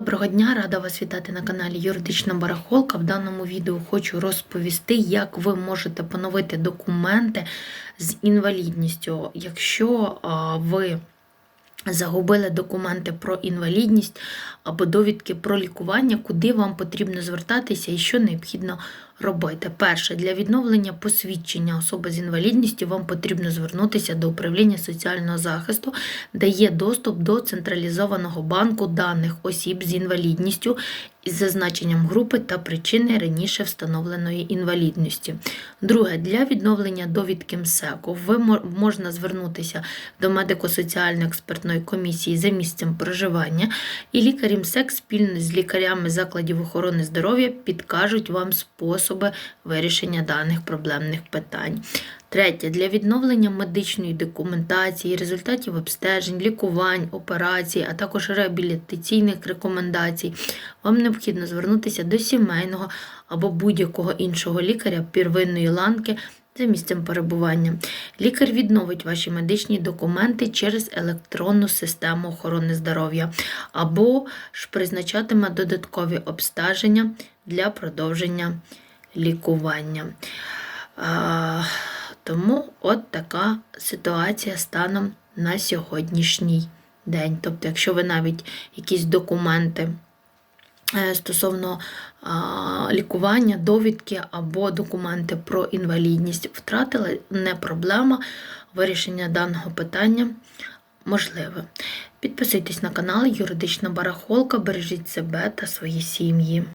Доброго дня, рада вас вітати на каналі Юридична Барахолка. В даному відео хочу розповісти, як ви можете поновити документи з інвалідністю. Якщо ви загубили документи про інвалідність або довідки про лікування, куди вам потрібно звертатися і що необхідно робити. Перше, для відновлення посвідчення особи з інвалідністю вам потрібно звернутися до управління соціального захисту, де є доступ до централізованого банку даних осіб з інвалідністю із зазначенням групи та причини раніше встановленої інвалідності. Друге, для відновлення довідки МСЕКу ви можна звернутися до медико-соціальної експертної комісії за місцем проживання, і лікарі МСЕК спільно з лікарями закладів охорони здоров'я підкажуть вам способи вирішення даних проблемних питань. Третє, для відновлення медичної документації, результатів обстежень, лікувань, операцій, а також реабілітаційних рекомендацій, вам необхідно звернутися до сімейного або будь-якого іншого лікаря первинної ланки за місцем перебування. Лікар відновить ваші медичні документи через електронну систему охорони здоров'я або ж призначатиме додаткові обстеження для продовження лікування. Тому от така ситуація станом на сьогоднішній день. Тобто, якщо ви навіть якісь документи е, стосовно лікування, довідки або документи про інвалідність втратили, не проблема. Вирішення даного питання можливе. Підписуйтесь на канал Юридична Барахолка, бережіть себе та свої сім'ї.